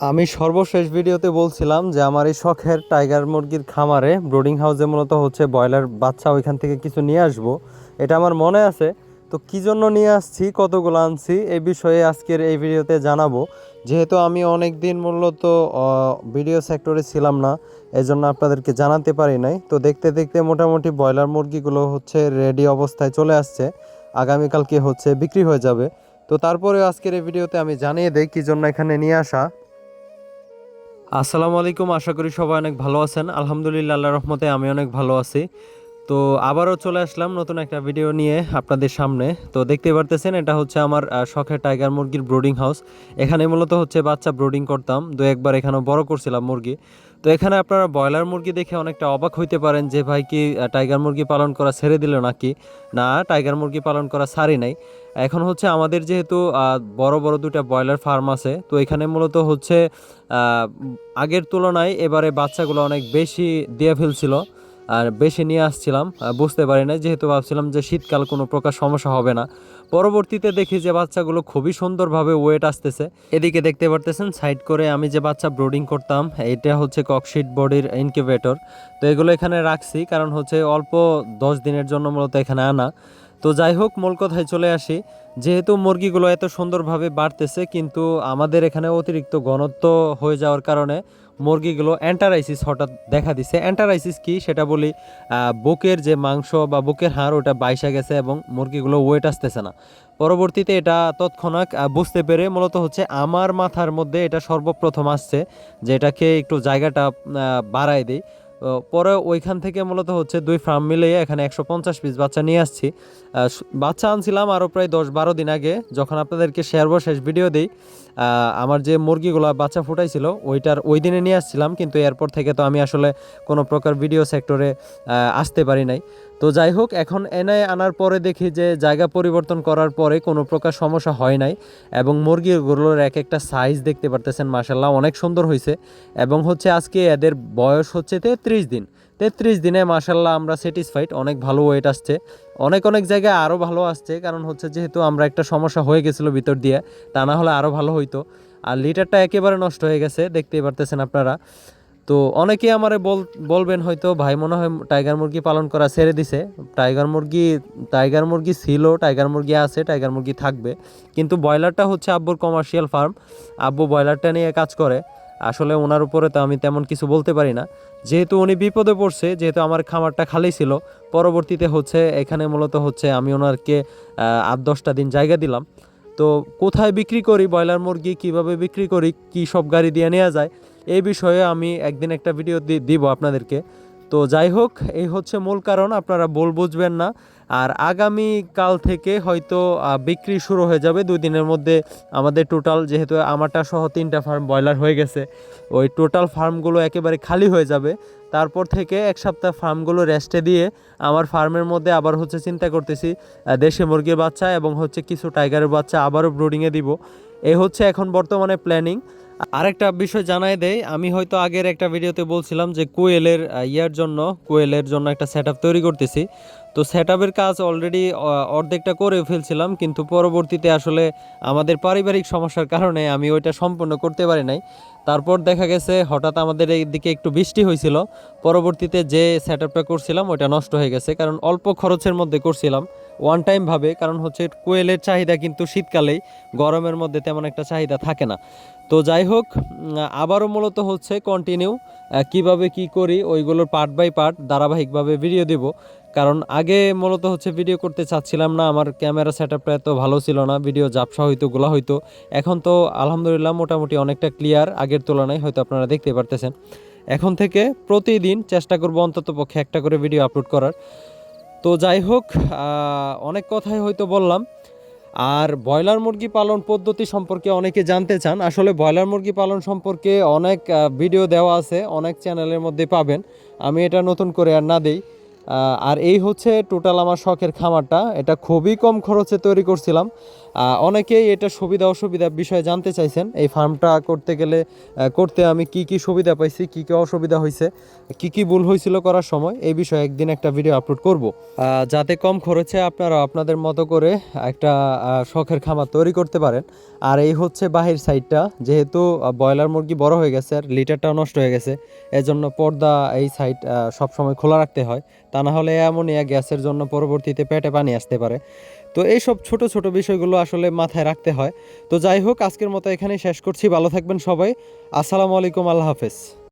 আমি সর্বশেষ ভিডিওতে বলছিলাম যে আমার এই শখের টাইগার মুরগির খামারে ব্রোডিং হাউসে মূলত হচ্ছে ব্রয়লার বাচ্চা ওইখান থেকে কিছু নিয়ে আসব। এটা আমার মনে আছে। তো কী জন্য নিয়ে আসছি, কতগুলো আনছি, এই বিষয়ে আজকের এই ভিডিওতে জানাব। যেহেতু আমি অনেক দিন মূলত ভিডিও সেক্টরে ছিলাম না এই জন্য আপনাদেরকে জানাতে পারি নাই। তো দেখতে দেখতে মোটামুটি ব্রয়লার মুরগিগুলো হচ্ছে রেডি অবস্থায় চলে আসছে। আগামীকালকে হচ্ছে বিক্রি হয়ে যাবে। তো তারপরে আজকের এই ভিডিওতে আমি জানিয়ে দেই কী জন্য এখানে নিয়ে আসা। আসসালামু আলাইকুম, আশা করি সবাই অনেক ভালো আছেন। আলহামদুলিল্লাহ আল্লাহ রহমতে আমি অনেক ভালো আছি। তো আবারও চলে আসলাম নতুন একটা ভিডিও নিয়ে আপনাদের সামনে। তো দেখতে পারতেছেন, এটা হচ্ছে আমার শখের টাইগার মুরগির ব্রোডিং হাউস এখানে মূলত হচ্ছে বাচ্চা ব্রোডিং করতাম দু একবার এখানে বড় করছিলাম মুরগি। তো এখানে আপনারা ব্রয়লার মুরগি দেখে অনেকটা অবাক হইতে পারেন যে, ভাই, কি টাইগার মুরগি পালন করা ছেড়ে দিল নাকি? না টাইগার মুরগি পালন করা সারি নাই। এখন হচ্ছে আমাদের যেহেতু বড় বড় দুটা ব্রয়লার ফার্ম আছে, তো এখানে মূলত হচ্ছে আগের তুলনায় এবারে বাচ্চাগুলো অনেক বেশি দিয়ে ফেলছিল। আর বেশি নিয়ে আসছিলাম বুঝতে পারি না যেহেতু ভাবছিলাম যে শীতকাল কোনো প্রকার সমস্যা হবে না। পরবর্তীতে দেখি যে বাচ্চাগুলো খুবই সুন্দরভাবে ওয়েট আসতেছে। এদিকে দেখতে পারতেছেন সাইড করে আমি যে বাচ্চা ব্রোডিং করতাম, এটা হচ্ছে ককশিট বডির ইনকিউবেটর তো এগুলো এখানে রাখছি, কারণ হচ্ছে অল্প দশ দিনের জন্য মূলত এখানে আনা। তো যাই হোক, মূল কথায় চলে আসি। যেহেতু মুরগিগুলো এত সুন্দরভাবে বাড়তেছে, কিন্তু আমাদের এখানে অতিরিক্ত ঘনত্ব হয়ে যাওয়ার কারণে মুরগিগুলো অ্যান্টারাইসিস হঠাৎ দেখা দিছে। অ্যান্টারাইসিস কি? সেটা বলি বুকের যে মাংস বা বুকের হাড়, ওটা বাইসা গেছে এবং মুরগিগুলো ওয়েট আসতেছে না। পরবর্তীতে এটা তৎক্ষণাৎ বুঝতে পেরে মূলত হচ্ছে আমার মাথার মধ্যে এটা সর্বপ্রথম আসছে যে এটাকে একটু জায়গাটা বাড়ায় দিই। পরে ওইখান থেকে মূলত হচ্ছে দুই ফার্ম মিলিয়ে এখানে একশো পঞ্চাশ পিস বাচ্চা নিয়ে আসছি। বাচ্চা আনছিলাম আরও প্রায় দশ বারো দিন আগে। যখন আপনাদেরকে শেয়ার শেষ ভিডিও দিই আমার যে মুরগিগুলো বাচ্চা ফুটাইছিল, ওইটার ওই দিনে নিয়ে আসছিলাম, কিন্তু এরপর থেকে তো আমি আসলে কোনো প্রকার ভিডিও সেক্টরে আসতে পারি নাই। তো যাই হোক, এখন এনে আনার পরে দেখি যে জায়গা পরিবর্তন করার পরে কোনো প্রকার সমস্যা হয় নাই এবং মুরগিগুলোর এক একটা সাইজ দেখতে পারতেছেন মাসাল্লাহ অনেক সুন্দর হয়েছে এবং হচ্ছে আজকে এদের বয়স হচ্ছে তেত্রিশ দিন। তেত্রিশ দিনে মাসাল্লাহ আমরা স্যাটিসফাইড অনেক ভালো ওয়েট আসছে। অনেক অনেক জায়গায় আরও ভালো আসছে, কারণ হচ্ছে যেহেতু আমরা একটা সমস্যা হয়ে গেছিল ভিতর দিয়ে, তা না হলে আরও ভালো হইতো। আর লিটারটা একেবারে নষ্ট হয়ে গেছে, দেখতেই পারতেছেন আপনারা। তো অনেকে আমারে বল, বলবেন হয়তো, ভাই, মনে হয় টাইগার মুরগি পালন করা ছেড়ে দিছে। টাইগার মুরগি টাইগার মুরগি ছিল, টাইগার মুরগি আছে, টাইগার মুরগি থাকবে। কিন্তু ব্রয়লারটা হচ্ছে আব্বুর কমার্শিয়াল ফার্ম আব্বু ব্রয়লারটা নিয়ে কাজ করে। আসলে ওনার উপরে তো আমি তেমন কিছু বলতে পারি না। যেহেতু উনি বিপদে পড়ছে, যেহেতু আমার খামারটা খালি ছিল, পরবর্তীতে হচ্ছে এখানে মূলত হচ্ছে আমি ওনারকে আট, দশটা দিন জায়গা দিলাম। তো কোথায় বিক্রি করি, ব্রয়লার মুরগি কীভাবে বিক্রি করি, কি সব গাড়ি দিয়ে নেওয়া যায় এই বিষয়ে আমি একদিন একটা ভিডিও দিব আপনাদেরকে। তো যাই হোক, এই হচ্ছে মূল কারণ, আপনারা বল বুঝবেন না। আর আগামী কাল থেকে হয়তো বিক্রি শুরু হয়ে যাবে। দুই দিনের মধ্যে আমাদের টোটাল যেহেতু আমারটা সহ তিনটা ফার্ম ব্রয়লার হয়ে গেছে, ওই টোটাল ফার্মগুলো একেবারে খালি হয়ে যাবে। তারপর থেকে এক সপ্তাহ ফার্মগুলো রেস্টে দিয়ে আমার ফার্মের মধ্যে আবার হচ্ছে চিন্তা করতেছি দেশি মুরগির বাচ্চা এবং হচ্ছে কিছু টাইগারের বাচ্চা আবারও ব্রুডিংয়ে দিব। এই হচ্ছে এখন বর্তমানে প্ল্যানিং আরেকটা বিষয় জানাই দেয় আমি হয়তো আগের একটা ভিডিওতে বলছিলাম যে কোয়েলের ইয়ার জন্য, কোয়েলের জন্য একটা সেট তৈরি করতেছি। তো সেট কাজ অলরেডি অর্ধেকটা করে ফেলছিলাম, কিন্তু পরবর্তীতে আসলে আমাদের পারিবারিক সমস্যার কারণে আমি ওইটা সম্পূর্ণ করতে পারি নাই। তারপর দেখা গেছে হঠাৎ আমাদের এই দিকে একটু বৃষ্টি হয়েছিল, পরবর্তীতে যে সেট করছিলাম ওইটা নষ্ট হয়ে গেছে, কারণ অল্প খরচের মধ্যে করছিলাম ওয়ান টাইম ভাবে, কারণ হচ্ছে কোয়েলের চাহিদা কিন্তু শীতকালেই গরমের মধ্যে তেমন একটা চাহিদা থাকে না। তো যাই হোক আবারও মূলত হচ্ছে কন্টিনিউ কীভাবে কি করি, ওইগুলোর পার্ট বাই পার্ট ধারাবাহিকভাবে ভিডিও দেব। কারণ আগে মূলত হচ্ছে ভিডিও করতে চাচ্ছিলাম না, আমার ক্যামেরা সেট আপটা এত ভালো ছিল না ভিডিও জাপসা হইতো, গোলা হইতো। এখন তো আলহামদুলিল্লাহ মোটামুটি অনেকটা ক্লিয়ার আগের তুলনায় হয়তো আপনারা দেখতে পারতেছেন। এখন থেকে প্রতিদিন চেষ্টা করব অন্তত পক্ষে একটা করে ভিডিও আপলোড করার। তো যাই হোক অনেক কথাই হয়তো বললাম। আর ব্রয়লার মুরগি পালন পদ্ধতি সম্পর্কে অনেকে জানতে চান। আসলে ব্রয়লার মুরগি পালন সম্পর্কে অনেক ভিডিও দেওয়া আছে, অনেক চ্যানেলের মধ্যে পাবেন। আমি এটা নতুন করে আর না দেই। আর এই হচ্ছে টোটাল আমার শখের খামারটা। এটা খুবই কম খরচে তৈরি করছিলাম। অনেকেই এটা সুবিধা অসুবিধা বিষয়ে জানতে চাইছেন, এই ফার্মটা করতে গেলে করতে আমি কি কি সুবিধা পাইছি, কি কি অসুবিধা হয়েছে কি কি ভুল হয়েছিল করার সময়, এই বিষয়ে একদিন একটা ভিডিও আপলোড করব। যাতে কম খরচে আপনারা আপনাদের মতো করে একটা শখের খামার তৈরি করতে পারেন। আর এই হচ্ছে বাহির সাইডটা, যেহেতু ব্রয়লার মুরগি বড় হয়ে গেছে আর লিটারটাও নষ্ট হয়ে গেছে, এজন্য পর্দা এই সাইড সবসময় খোলা রাখতে হয়। তা না হলে অ্যামোনিয়া গ্যাসের জন্য পরবর্তীতে পেটে পানি আসতে পারে। তো এইসব ছোট ছোট বিষয়গুলো আসলে মাথায় রাখতে হয়। তো যাই হোক, আজকের মতো এখানেই শেষ করছি। ভালো থাকবেন সবাই। আসসালামু আলাইকুম, আল্লাহ হাফেজ।